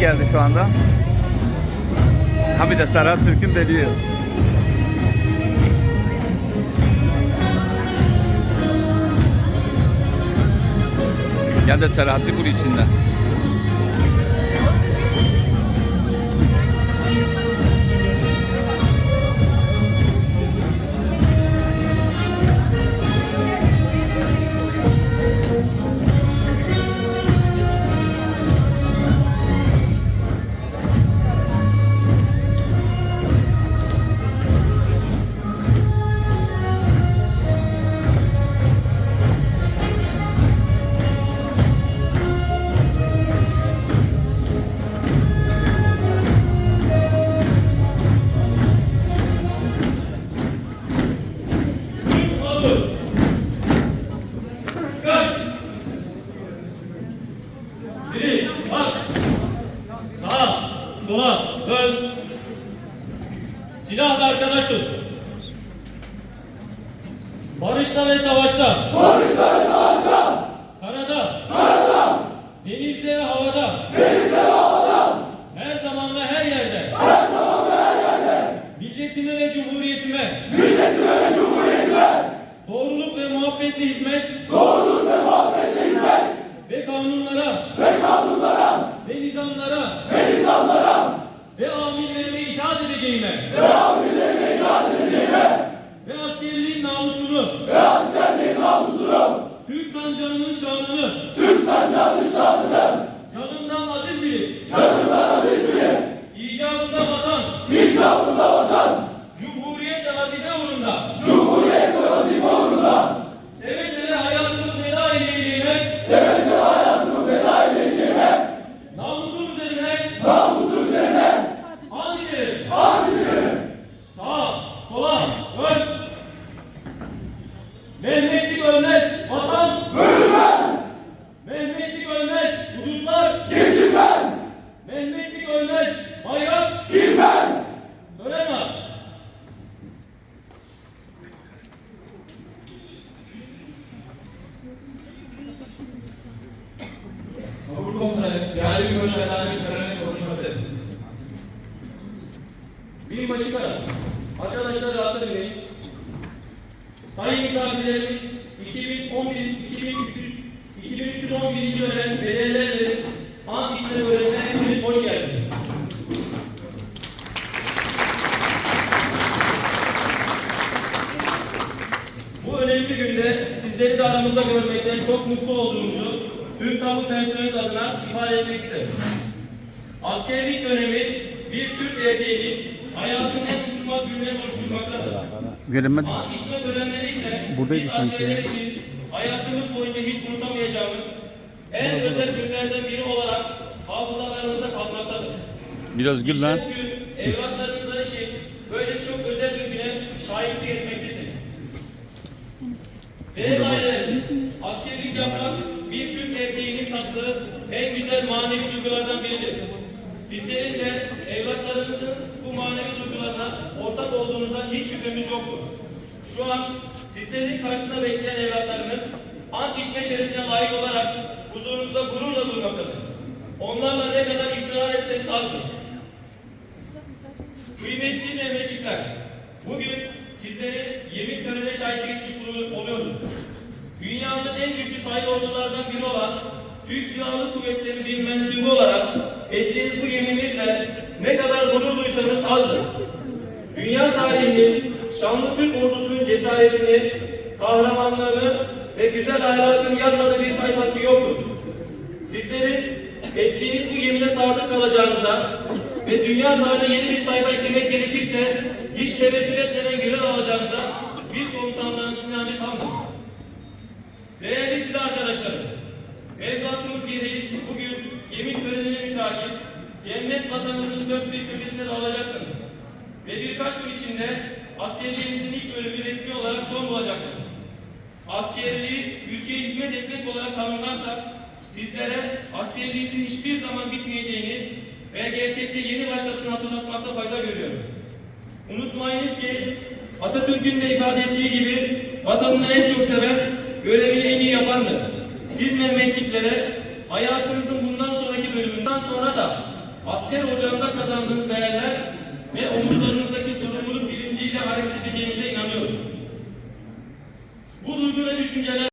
Geldi şu anda. Ha bir de Serhat Türk'ün deliği. Gel de Serhat'ı bul içinde. Silahla arkadaş tut. Barışta ve savaşta. Barışta ve savaşta. Karada. Karada. Denizde ve havada. Denizde ve havada. Her zaman ve her yerde. Her zaman ve her yerde. Milletime ve cumhuriyetime. Milletime ve cumhuriyetime. Doğruluk ve muhabbetli hizmet. Ve kanunlara. Ve kanunlara. Ve nizamlara. Ve nizamlara. Ve amirlerime edeceğime. Ve amirlerime itaat edeceğime. Ve askerliğin namusunu. Ve askerliğin namusunu. Türk sancağının şanını. Türk sancağının şanını. Canımdan aziz bilip. Canımdan aziz bilip. İcabında vatan. İcabında vatan. Ön. Mehmetçik ölmez. Vatan. Ölmez. Mehmetçik ölmez. Hudutlar. Geçilmez. Mehmetçik ölmez. Bayrak. Bilmez. Ölemez. Tabur komutanı, değerli bir başarılarla bir törenin konuşması. Binbaşı Kara. Sayın misafirlerimiz 2011 2003 2311. dönem bedellerle ant işleri bölümüne hepiniz hoş geldiniz. Bu önemli günde sizleri de aramızda görmekten çok mutlu olduğumuzu tüm kamu personeli adına ifade etmek isterim. Askerlik dönemi bir Türk erkeğinin hayatın en unutulmaz gününe oluşturmaktadır. Göremedim. Ant içme törenleri ise Buradaydı sanki için hayatımız boyunca hiç unutamayacağımız en özel günlerden biri olarak hafızalarımızda kalmaktadır. Biraz gül lan. Evlatlarınızlar için böyle çok özel bir güne şahitlik etmektesiniz. Değerli ailelerimiz, askerlik yapmak bir Türk erkeğinin tattığı en güzel manevi duygulardan biridir. Sizlerin de evlatlarınızın bu manevi duygularına ortak olduğunuzdan hiç şüphemiz yoktur. Şu an sizlerin karşısında bekleyen evlatlarınız ant içme şerefine layık olarak huzurunuzda gururla durmaktadır. Onlarla ne kadar iftihar etseniz azdır. Kıymetli Mehmetçikler, bugün sizlere yemin törenine şahitlik etmiş oluyoruz. Dünyanın en güçlü sayılı ordulardan biri olan Türk Silahlı Kuvvetleri bir mensubu olarak ettiğiniz bu yemininizle ne kadar gurur duysanız azdır. Dünya tarihinin şanlı Türk ordusunun cesaretini, kahramanlığını ve güzel ahlakını yazmadığı bir sayfası yoktur. Sizlerin ettiğiniz bu yemine sadık kalacağınıza ve dünya tarihine yeni bir sayfa eklemek gerekirse hiç tereddüt etmeden görev alacağınıza yemin törenine mütakip cennet vatanımızın dört bir köşesine dalacaksınız. Ve birkaç gün içinde askerliğimizin ilk bölümü resmi olarak son bulacaktır. Askerliği ülkeye hizmet etmek olarak tanımlarsak sizlere askerliğinizin hiçbir zaman bitmeyeceğini ve gerçekte yeni başladığını hatırlatmakta fayda görüyorum. Unutmayınız ki Atatürk'ün de ifade ettiği gibi vatanını en çok seven, görevini en iyi yapandır. Siz Mehmetçiklere hayatınızın bundan bölümünden sonra da asker ocağında kazandığınız değerler ve omuzlarınızdaki sorumluluk bilinciyle hareket edeceğinize inanıyoruz. Bu duygu ve düşünceler